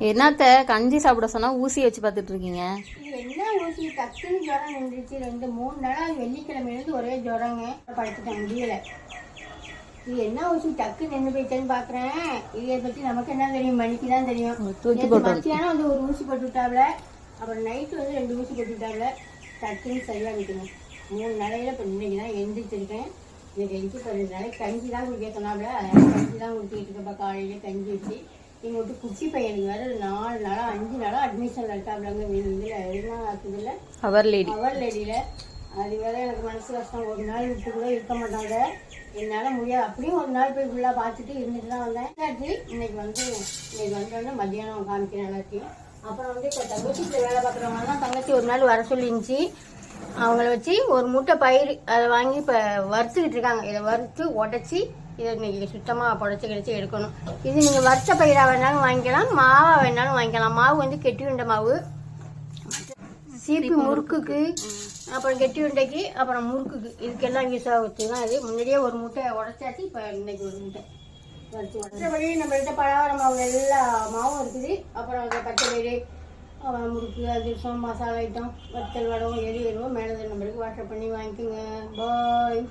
என்னத்த கஞ்சி சாப்பிட சொன்னா ஊசி வச்சு பார்த்துட்டு இருக்கீங்க? என்ன ஊசி? டக்குன்னு ஜுரம் நின்றுச்சு ரெண்டு மூணு நாளா வெள்ளிக்கிழமையிலேருந்து ஒரே ஜுரங்க. படுத்துட்டேன் முடியல. இது என்ன ஊசி? டக்கு நின்று போயிட்டேன்னு பாக்குறேன் இதை பத்தி நமக்கு என்ன தெரியும்? மணிக்கு தான் தெரியும். மத்தியானம் வந்து ஒரு ஊசி போட்டு விட்டாப்ல அப்புறம் நைட்டு வந்து ரெண்டு ஊசி போட்டு விட்டாப்ல டக்குன்னு சரியா விட்டுங்க மூணு நாளையில இப்போ இன்னைக்கு தான் எந்திரிச்சிருக்கேன் இன்னைக்கு எந்திரிச்சு ரெண்டு நாளைக்கு கஞ்சி தான் குடிக்க சொன்னாப்ல. கஞ்சி தான் குடிச்சிட்டு இருக்கப்ப காலையில கஞ்சி வச்சு நீங்கள் விட்டு குச்சி பையனுக்கு வேற நாலு நாளா அஞ்சு நாளா அட்மிஷன் இருக்காப்லங்க இதில் என்ன ஆக்குதுல்ல அவர் லேடி அவர் லேடியில் அது வேற எனக்கு மனசு கஷ்டம். ஒரு நாள் விட்டு கூட இருக்க மாட்டாங்க. என்னால் முடியாது. அப்படியும் ஒரு நாள் போய் ஃபுல்லாக பார்த்துட்டு இருந்துட்டு தான் வந்தேன். இன்னைக்கு வந்து இன்னைக்கு வந்தோடனே மத்தியானம் காமிக்கிறேன் எல்லாத்தையும் அப்புறம் வந்து இப்போ தங்கச்சியில் வேலை பார்க்குறவங்க தான் தங்கச்சி ஒரு நாள் வர சொல்லிருந்துச்சு. அவங்கள வச்சு ஒரு மூட்டை பயிர் அதை வாங்கி இப்போ வறுத்துக்கிட்டு இருக்காங்க. இதை வறுத்து உடச்சி இதை இன்னைக்கு சுத்தமாக புடச்சி கிடச்சி எடுக்கணும். இது நீங்கள் வறுத்த பயிராக வேணாலும் வாங்கிக்கலாம் மாவாக வேணாலும் வாங்கிக்கலாம். மாவு வந்து கெட்டி உண்ட மாவு. சீப்பு முறுக்குக்கு அப்புறம் கெட்டி உண்டைக்கு அப்புறம் முறுக்குக்கு. இதுக்கெல்லாம் யூஸ் ஆகுது தான் இது. முன்னாடியே ஒரு முட்டை உடச்சாச்சு இப்போ இன்னைக்கு ஒரு முட்டை. மற்றபடி நம்மள்கிட்ட பலகார மாவு எல்லா மாவும் இருக்குது. அப்புறம் அந்த பச்சை அப்புறம் முறுக்கு அதிரசம் மசாலா ஐட்டம் வத்தல் வடம் எது எதுவோ மேலே நம்மளுக்கு வாஷப் பண்ணி வாங்கிக்கோங்க. பாய்